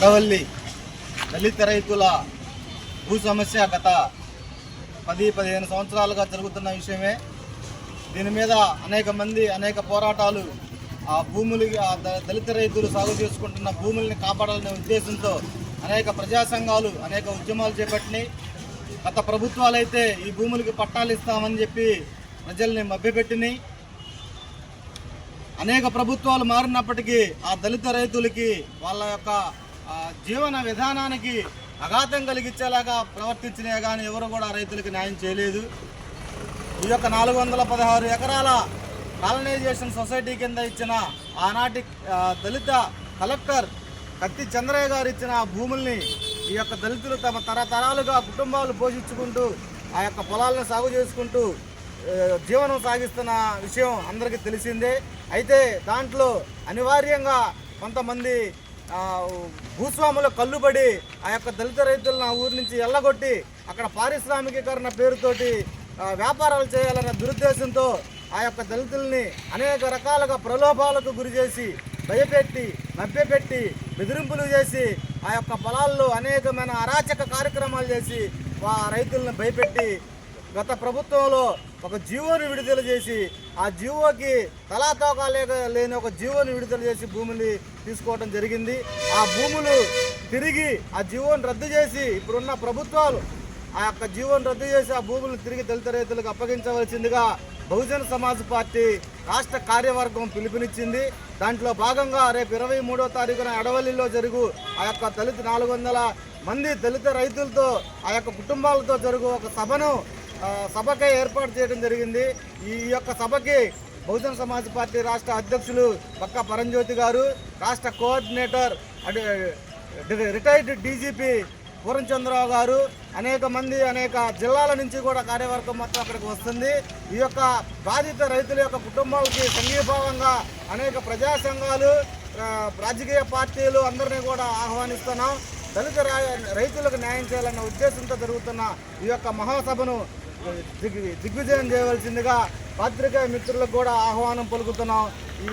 అడవల్లి దళిత రైతుల భూ సమస్య గత పది పదిహేను సంవత్సరాలుగా జరుగుతున్న విషయమే. దీని మీద అనేక మంది అనేక పోరాటాలు ఆ భూములు దళిత రైతులు సాగు చేసుకుంటున్న భూముల్ని కాపాడాలనే ఉద్దేశంతో అనేక ప్రజా సంఘాలు అనేక ఉద్యమాలు చేపట్టినాయి. గత ప్రభుత్వాలు అయితే ఈ భూములకి పట్టాలు ఇస్తామని చెప్పి ప్రజల్ని మభ్యపెట్టినాయి. అనేక ప్రభుత్వాలు మారినప్పటికీ ఆ దళిత రైతులకి వాళ్ళ యొక్క జీవన విధానానికి అఘాతం కలిగించేలాగా ప్రవర్తించినా కానీ ఎవరు కూడా రైతులకు న్యాయం చేయలేదు. ఈ యొక్క నాలుగు వందల పదహారు ఎకరాల కాలనైజేషన్ సొసైటీ కింద ఇచ్చిన ఆనాటి దళిత కలెక్టర్ కత్తి చంద్రయ్య గారు ఇచ్చిన ఆ భూముల్ని ఈ యొక్క దళితులు తమ తరతరాలుగా కుటుంబాలు పోషించుకుంటూ ఆ యొక్క పొలాలను సాగు చేసుకుంటూ జీవనం సాగిస్తున్న విషయం అందరికీ తెలిసిందే. అయితే దాంట్లో అనివార్యంగా కొంతమంది భూస్వాముల కల్లుబడి ఆ యొక్క దళిత రైతులను ఆ ఊరి నుంచి ఎల్లగొట్టి అక్కడ పారిశ్రామికీకరణ పేరుతోటి వ్యాపారాలు చేయాలనే దురుద్దేశంతో ఆ యొక్క దళితుల్ని అనేక రకాలుగా ప్రలోభాలకు గురి చేసి భయపెట్టి మభ్యపెట్టి బెదిరింపులు చేసి ఆ యొక్క పొలాల్లో అనేకమైన అరాచక కార్యక్రమాలు చేసి ఆ రైతులను భయపెట్టి గత ప్రభుత్వంలో ఒక జీవోని విడుదల చేసి ఆ జీవోకి తలాతోకా లేక లేని ఒక జీవోని విడుదల చేసి భూములు తీసుకోవడం జరిగింది. ఆ భూములు తిరిగి ఆ జీవోని రద్దు చేసి ఇప్పుడున్న ప్రభుత్వాలు ఆ యొక్క జీవోని రద్దు చేసి ఆ భూములను తిరిగి దళిత రైతులకు అప్పగించవలసిందిగా బహుజన సమాజ్ పార్టీ రాష్ట్ర కార్యవర్గం పిలుపునిచ్చింది. దాంట్లో భాగంగా రేపు ఇరవై మూడో తారీఖున అడవల్లిలో జరుగు ఆ యొక్క దళిత నాలుగు వందల మంది దళిత రైతులతో ఆ యొక్క కుటుంబాలతో జరుగు ఒక సభను సభకై ఏర్పాటు చేయడం జరిగింది. ఈ యొక్క సభకి బహుజన సమాజ్ పార్టీ రాష్ట్ర అధ్యక్షులు పక్క పరంజ్యోతి గారు రాష్ట్ర కోఆర్డినేటర్ రిటైర్డ్ డీజీపీ పూర్ణచంద్రరావు గారు అనేక మంది అనేక జిల్లాల నుంచి కూడా కార్యవర్గం మొత్తం అక్కడికి వస్తుంది. ఈ యొక్క బాధిత రైతుల యొక్క కుటుంబాలకి సంఘీభావంగా అనేక ప్రజా సంఘాలు రాజకీయ పార్టీలు అందరినీ కూడా ఆహ్వానిస్తున్నాం. దళిత రైతులకు న్యాయం చేయాలన్న ఉద్దేశంతో జరుగుతున్న ఈ యొక్క మహాసభను దిగ్ దిగ్విజయం చేయవలసిందిగా పత్రికా మిత్రులకు కూడా ఆహ్వానం పలుకుతున్నాం. ఈ